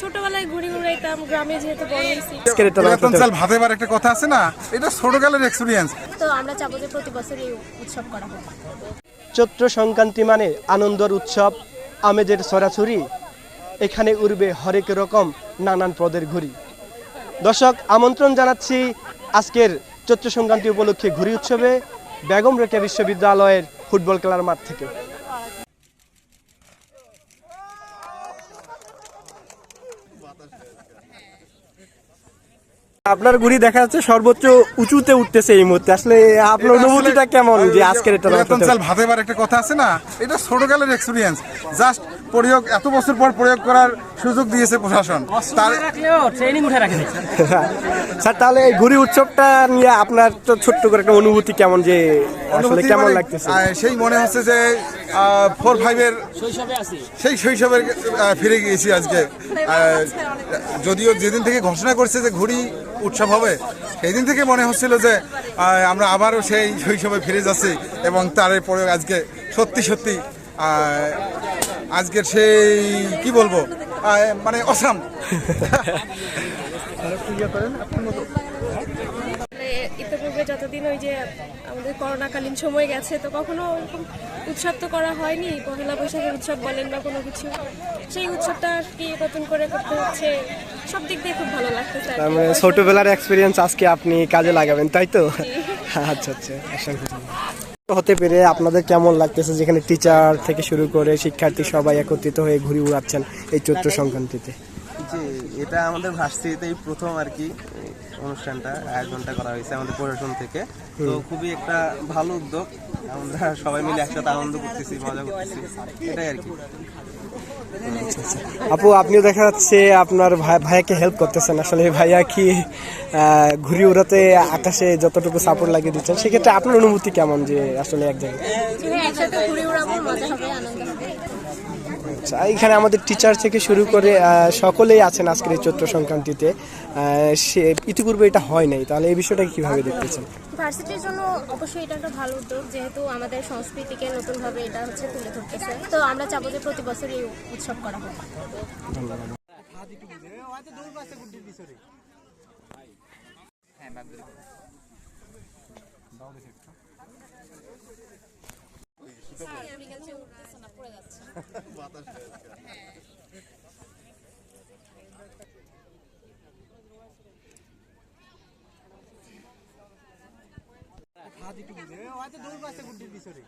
ছোটবেলায় গ্রামে যেহেতু বড় হয়েছি। আজকের এটা পুরাতন চাল ভাতে বার একটা কথা আছে না? এটা ছোটকালের এক্সপিরিয়েন্স তো আমরা চাবো যে প্রতি বছর এই উৎসব করা চৈত্র সংক্রান্তি মানে আনন্দর উৎসব আমেজের ছড়াছড়ি। এখানে উড়বে হরেক রকম নানান পদের ঘুড়ি। দর্শক আমন্ত্রণ জানাচ্ছি আজকের চৈত্র সংক্রান্তি উপলক্ষে ঘুড়ি উৎসবে বেগম রেখা বিশ্ববিদ্যালয়ের ফুটবল খেলার মাঠ থেকে। আপনার ঘুড়ি দেখা যাচ্ছে সর্বোচ্চ উঁচুতে উঠতেছে এই মুহূর্তে। আসলে আপনার অনুভূতিটা কেমন যে আজকের এটা পুরাতন চাল ভাতে বার একটা কথা আছে না এটা ছোটকালের এক্সপিরিয়েন্স জাস্ট প্রয়োগ এত বছর পর প্রয়োগ করার সুযোগ দিয়েছে প্রশাসন। তার ট্রেনিং উঠে রাখেন। স্যার তাহলে এই ঘুড়ি উৎসবটা নিয়ে আপনার তো ছোট্ট করে একটা অনুভূতি কেমন যে আসলে কেমন মানে, লাগতেছে? সেই মনে হচ্ছে যে ফোর ফাইভের শৈশবে আছি। সেই শৈশবের ফিরে গিয়েছি আজকে। আহ, যদিও যেদিন থেকে ঘোষণা করছে যে ঘুড়ি উৎসব হবে সেই দিন থেকে মনে হচ্ছিল যে আমরা আবারও সেই শৈশবে ফিরে যাচ্ছি এবং তারপরে আজকে সত্যি সত্যি আহ, আজকের সেই কি বলব মানে অসাম। ইতিপূর্বে যতদিন ওই যে আমাদের করোনাকালীন সময় গেছে তো কখনো ওরকম উৎসব তো করা হয়নি পহেলা বৈশাখের উৎসব বলেন বা কোনো কিছু। সেই উৎসবটা আর কি নতুন করে করতে হচ্ছে সব দিক দিয়ে খুব ভালো লাগতেছে। তার মানে ছোটবেলার এক্সপিরিয়েন্স আজকে আপনি কাজে লাগাবেন তাই তো? আচ্ছা আচ্ছা অসংখ্য হতে পেরে আপনাদের কেমন লাগতেছে যেখানে টিচার থেকে শুরু করে শিক্ষার্থী সবাই একত্রিত হয়ে ঘুরে উড়াচ্ছেন এই চৈত্র সংক্রান্তিতে? জি এটা আমাদের ভার্সিটিতেই প্রথম আর কি। অনুষ্ঠানটা আয়োজনটা করা হয়েছে আমাদের প্রশাসন থেকে। তো খুবই একটা ভালো উদ্যোগ। আমরা সবাই মিলে একসাথে আনন্দ করতেছি মজা করতেছি। এটাই আর কি। আপু আপনিও দেখা যাচ্ছে আপনার ভাই ভাইয়াকে হেল্প করতেছেন। আসলে ভাইয়া কি আহ, ঘুড়ি উড়াতে আকাশে যতটুকু সাপোর্ট লাগিয়ে দিচ্ছেন সেক্ষেত্রে আপনার অনুভূতি কেমন যে আসলে এক জায়গায়? হ্যাঁ, একসাথে ঘুরে উড়াবো মজা হবে আনন্দ হবে। আচ্ছা এখানে আমাদের টিচার থেকে শুরু করে সকলেই আছেন আজকের এই চৈত্র সংক্রান্তিতে। সে ইতিপূর্বে এটা হয় নাই। তাহলে এই বিষয়টাকে কীভাবে দেখতেছেন? ভার্সিটির জন্য অবশ্যই এটা একটা ভালো উদ্যোগ যেহেতু আমাদের সংস্কৃতিকে নতুনভাবে এটা হচ্ছে তুলে ধরতেছে। তো আমরা চাবো যে প্রতি বছর এই উৎসব করা হোক। হ্যাঁ, ধন্যবাদ পড়ে যাচ্ছে। বাতাস হ্যাঁ হাত একটু বুঝে। হয়তো দৌড় আছে গুড্ডির পিছনে।